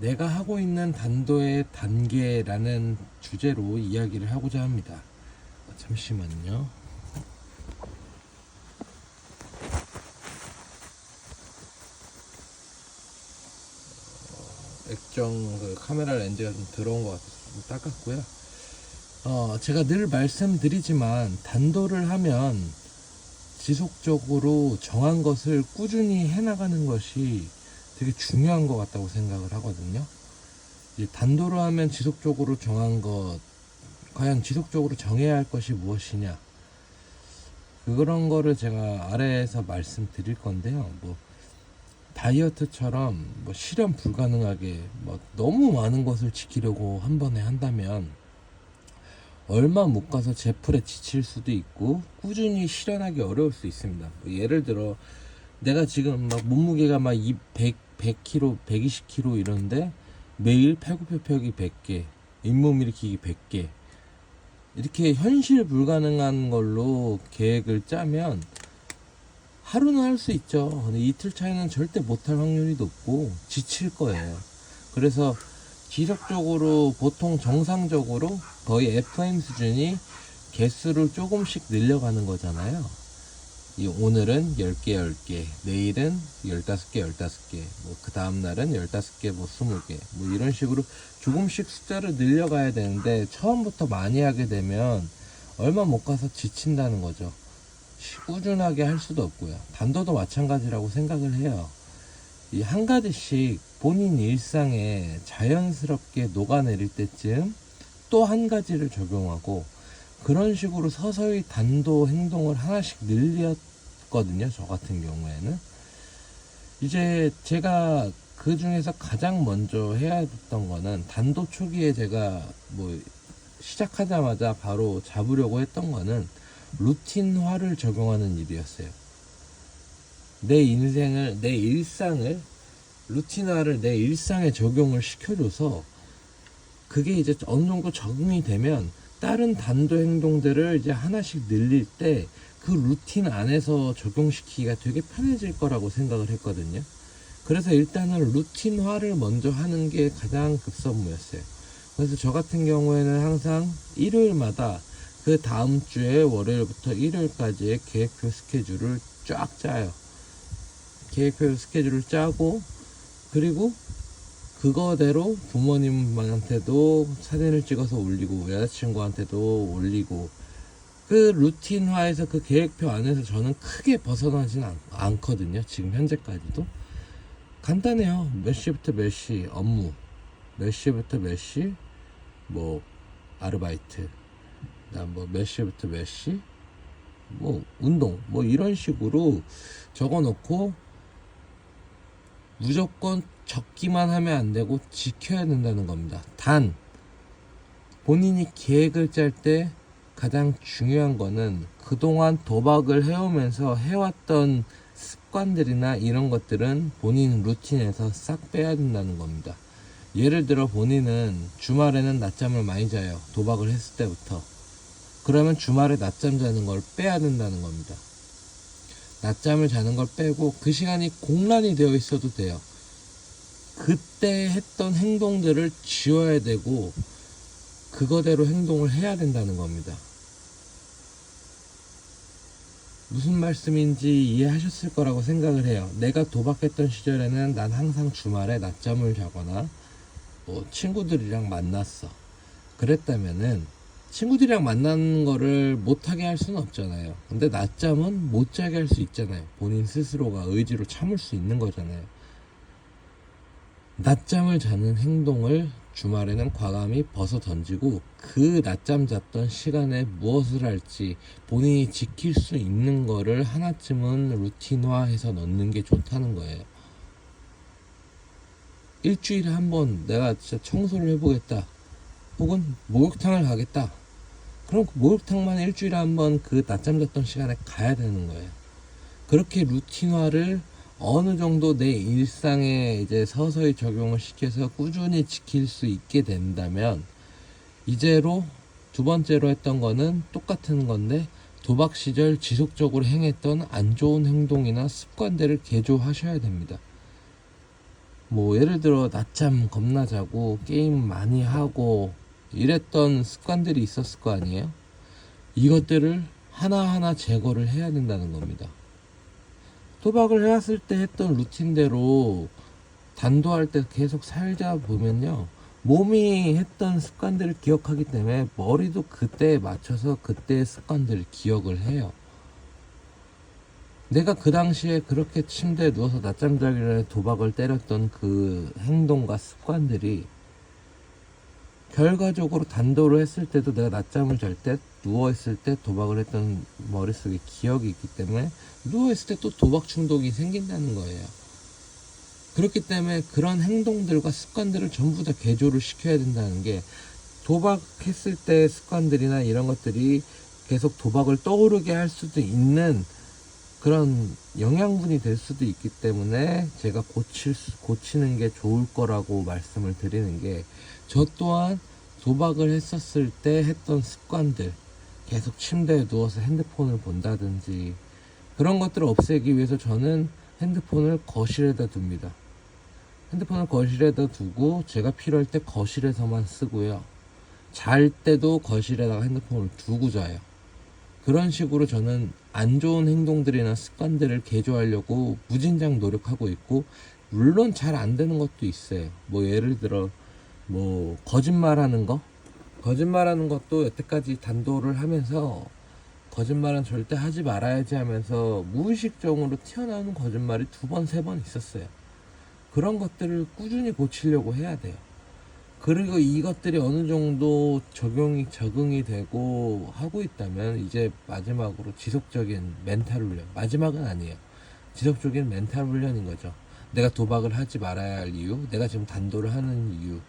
내가 하고 있는 단도의 단계라는 주제로 이야기를 하고자 합니다. 어, 잠시만요. 어, 액정 그 카메라 렌즈가 좀 들어온 것 같아서 좀 닦았고요. 어, 제가 늘 말씀드리지만 단도를 하면 지속적으로 정한 것을 꾸준히 해나가는 것이 되게 중요한 것 같다고 생각을 하거든요. 이 단도로 하면 지속적으로 정한 것, 과연 지속적으로 정해야 할 것이 무엇이냐. 그런 거를 제가 아래에서 말씀드릴 건데요. 뭐, 다이어트처럼 뭐 실현 불가능하게 뭐 너무 많은 것을 지키려고 한 번에 한다면 얼마 못 가서 제풀에 지칠 수도 있고 꾸준히 실현하기 어려울 수 있습니다. 뭐 예를 들어 내가 지금 막 몸무게가 막 100, 100kg, 120kg 이런데 매일 팔굽혀펴기 100개, 잇몸 일으키기 100개 이렇게 현실 불가능한 걸로 계획을 짜면 하루는 할 수 있죠. 근데 이틀 차이는 절대 못할 확률이 높고 지칠 거예요. 그래서 지속적으로 보통 정상적으로 거의 FM 수준이 개수를 조금씩 늘려가는 거잖아요. 이 오늘은 10개, 10개, 내일은 15개, 15개, 뭐 그 다음날은 15개, 뭐 20개, 뭐 이런 식으로 조금씩 숫자를 늘려가야 되는데 처음부터 많이 하게 되면 얼마 못 가서 지친다는 거죠. 꾸준하게 할 수도 없고요. 단도도 마찬가지라고 생각을 해요. 이 한 가지씩 본인 일상에 자연스럽게 녹아내릴 때쯤 또 한 가지를 적용하고 그런 식으로 서서히 단도 행동을 하나씩 늘 렸거든요. 저 같은 경우에는. 이제 제가 그 중에서 가장 먼저 해야 했던 거는 단도 초기에 제가 뭐 시작하자마자 바로 잡으려고 했던 거는 루틴화를 적용하는 일이었어요. 내 인생을, 내 일상을, 루틴화를 내 일상에 적용을 시켜줘서 그게 이제 어느 정도 적응이 되면 다른 단도 행동들을 이제 하나씩 늘릴 때 그 루틴 안에서 적용시키기가 되게 편해질 거라고 생각을 했거든요. 그래서 일단은 루틴화를 먼저 하는 게 가장 급선무였어요. 그래서 저 같은 경우에는 항상 일요일마다 그 다음 주에 월요일부터 일요일까지의 계획표 스케줄을 쫙 짜요. 계획표 스케줄을 짜고 그리고 그거대로 부모님한테도 사진을 찍어서 올리고 여자친구한테도 올리고 그 루틴화에서 그 계획표 안에서 저는 크게 벗어나진 않, 않거든요. 지금 현재까지도. 간단해요. 몇 시부터 몇 시 업무, 몇 시부터 몇 시? 뭐 아르바이트, 그다음 뭐몇 시부터 몇 시? 뭐 운동. 뭐 이런 식으로 적어놓고 무조건 적기만 하면 안 되고 지켜야 된다는 겁니다. 단 본인이 계획을 짤 때 가장 중요한 거는 그동안 도박을 해오면서 해왔던 습관들이나 이런 것들은 본인 루틴에서 싹 빼야 된다는 겁니다. 예를 들어 본인은 주말에는 낮잠을 많이 자요. 도박을 했을 때부터. 그러면 주말에 낮잠 자는 걸 빼야 된다는 겁니다. 낮잠을 자는 걸 빼고 그 시간이 공란이 되어 있어도 돼요. 그때 했던 행동들을 지워야 되고 그거대로 행동을 해야 된다는 겁니다. 무슨 말씀인지 이해하셨을 거라고 생각을 해요. 내가 도박했던 시절에는 난 항상 주말에 낮잠을 자거나 뭐 친구들이랑 만났어. 그랬다면은 친구들이랑 만나는 거를 못하게 할 수는 없잖아요. 근데 낮잠은 못 자게 할 수 있잖아요. 본인 스스로가 의지로 참을 수 있는 거잖아요. 낮잠을 자는 행동을 주말에는 과감히 벗어 던지고 그 낮잠 잤던 시간에 무엇을 할지 본인이 지킬 수 있는 거를 하나쯤은 루틴화해서 넣는 게 좋다는 거예요. 일주일에 한 번 내가 진짜 청소를 해보겠다. 혹은 목욕탕을 가겠다. 그럼 그 목욕탕만 일주일에 한 번 그 낮잠 잤던 시간에 가야 되는 거예요. 그렇게 루틴화를 어느 정도 내 일상에 이제 서서히 적용을 시켜서 꾸준히 지킬 수 있게 된다면 이제로 두 번째로 했던 거는 똑같은 건데 도박 시절 지속적으로 행했던 안 좋은 행동이나 습관들을 개조하셔야 됩니다. 뭐 예를 들어 낮잠 겁나 자고 게임 많이 하고 이랬던 습관들이 있었을 거 아니에요? 이것들을 하나하나 제거를 해야 된다는 겁니다. 도박을 해왔을 때 했던 루틴대로 단도할 때 계속 살다 보면요. 몸이 했던 습관들을 기억하기 때문에 머리도 그때에 맞춰서 그때의 습관들을 기억을 해요. 내가 그 당시에 그렇게 침대에 누워서 낮잠 자기 전에 도박을 때렸던 그 행동과 습관들이 결과적으로 단도로 했을 때도 내가 낮잠을 잘 때 누워 있을 때 도박을 했던 머릿속에 기억이 있기 때문에 누워 있을 때 또 도박 충동이 생긴다는 거예요. 그렇기 때문에 그런 행동들과 습관들을 전부 다 개조를 시켜야 된다는 게 도박했을 때 습관들이나 이런 것들이 계속 도박을 떠오르게 할 수도 있는 그런 영양분이 될 수도 있기 때문에 제가 고칠 수- 고치는 게 좋을 거라고 말씀을 드리는 게 저 또한 도박을 했었을 때 했던 습관들 계속 침대에 누워서 핸드폰을 본다든지 그런 것들을 없애기 위해서 저는 핸드폰을 거실에다 둡니다. 핸드폰을 거실에다 두고 제가 필요할 때 거실에서만 쓰고요. 잘 때도 거실에다가 핸드폰을 두고 자요. 그런 식으로 저는 안 좋은 행동들이나 습관들을 개조하려고 무진장 노력하고 있고 물론 잘 안 되는 것도 있어요. 뭐 예를 들어 뭐 거짓말하는 거 거짓말하는 것도 여태까지 단도를 하면서 거짓말은 절대 하지 말아야지 하면서 무의식적으로 튀어나오는 거짓말이 두 번, 세 번 있었어요. 그런 것들을 꾸준히 고치려고 해야 돼요. 그리고 이것들이 어느 정도 적용이, 적응이 되고 하고 있다면 이제 마지막으로 지속적인 멘탈 훈련. 마지막은 아니에요. 지속적인 멘탈 훈련인 거죠. 내가 도박을 하지 말아야 할 이유, 내가 지금 단도를 하는 이유,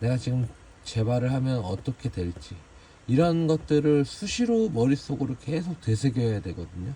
내가 지금 재발을 하면 어떻게 될지, 이런 것들을 수시로 머릿속으로 계속 되새겨야 되거든요.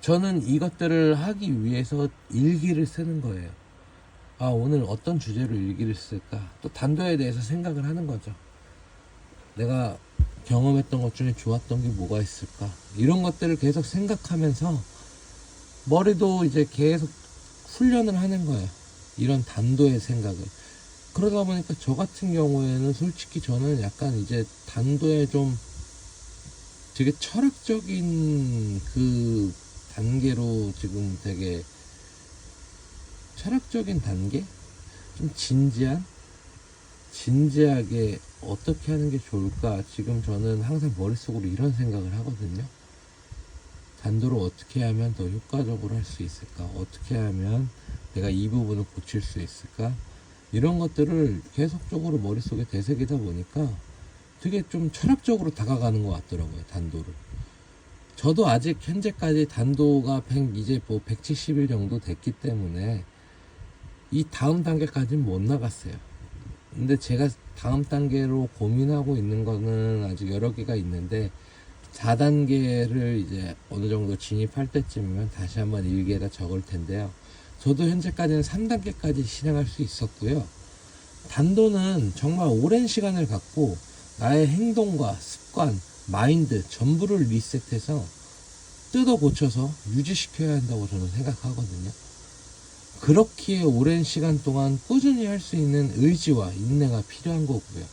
저는 이것들을 하기 위해서 일기를 쓰는 거예요. 아, 오늘 어떤 주제로 일기를 쓸까? 또 단도에 대해서 생각을 하는 거죠. 내가 경험했던 것 중에 좋았던 게 뭐가 있을까? 이런 것들을 계속 생각하면서 머리도 이제 계속 훈련을 하는 거예요. 이런 단도의 생각을. 그러다 보니까 저 같은 경우에는 솔직히 저는 약간 이제 단도에 좀 되게 철학적인 그 단계로 지금 되게 철학적인 단계? 좀 진지한? 진지하게 어떻게 하는 게 좋을까? 지금 저는 항상 머릿속으로 이런 생각을 하거든요. 단도로 어떻게 하면 더 효과적으로 할 수 있을까? 어떻게 하면 내가 이 부분을 고칠 수 있을까? 이런 것들을 계속적으로 머릿속에 되새기다 보니까 되게 좀 철학적으로 다가가는 것 같더라고요, 단도를. 저도 아직 현재까지 단도가 100, 이제 뭐 170일 정도 됐기 때문에 이 다음 단계까지는 못 나갔어요. 근데 제가 다음 단계로 고민하고 있는 거는 아직 여러 개가 있는데 4단계를 이제 어느 정도 진입할 때쯤이면 다시 한번 일기에다 적을 텐데요. 저도 현재까지는 3단계까지 실행할 수 있었고요. 단도는 정말 오랜 시간을 갖고 나의 행동과 습관, 마인드 전부를 리셋해서 뜯어 고쳐서 유지시켜야 한다고 저는 생각하거든요. 그렇기에 오랜 시간 동안 꾸준히 할 수 있는 의지와 인내가 필요한 거고요.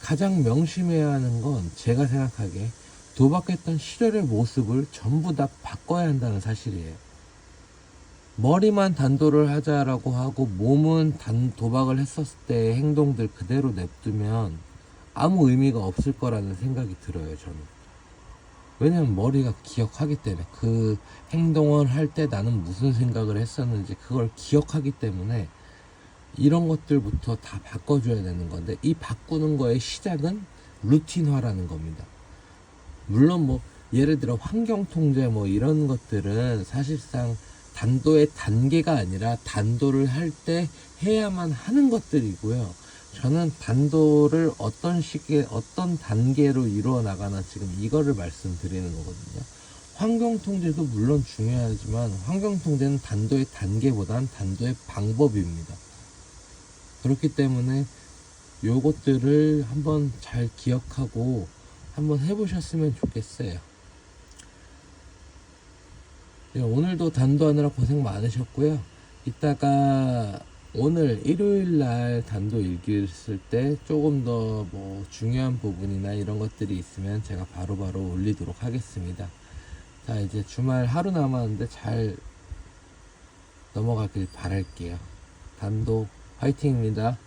가장 명심해야 하는 건 제가 생각하기에 도박했던 시절의 모습을 전부 다 바꿔야 한다는 사실이에요. 머리만 단도를 하자라고 하고 몸은 단 도박을 했었을 때의 행동들 그대로 냅두면 아무 의미가 없을 거라는 생각이 들어요, 저는. 왜냐면 머리가 기억하기 때문에 그 행동을 할 때 나는 무슨 생각을 했었는지 그걸 기억하기 때문에 이런 것들부터 다 바꿔줘야 되는 건데 이 바꾸는 거의 시작은 루틴화라는 겁니다. 물론 뭐 예를 들어 환경 통제 뭐 이런 것들은 사실상 단도의 단계가 아니라 단도를 할 때 해야만 하는 것들이고요. 저는 단도를 어떤 시기에 어떤 단계로 이루어 나가나 지금 이거를 말씀드리는 거거든요. 환경 통제도 물론 중요하지만 환경 통제는 단도의 단계보단 단도의 방법입니다. 그렇기 때문에 요것들을 한번 잘 기억하고 한번 해보셨으면 좋겠어요. 예, 오늘도 단도하느라 고생 많으셨고요. 이따가 오늘 일요일 날 단도 일기를 쓸 때 조금 더 뭐 중요한 부분이나 이런 것들이 있으면 제가 바로바로 올리도록 하겠습니다. 자, 이제 주말 하루 남았는데 잘 넘어가길 바랄게요. 단도 화이팅입니다.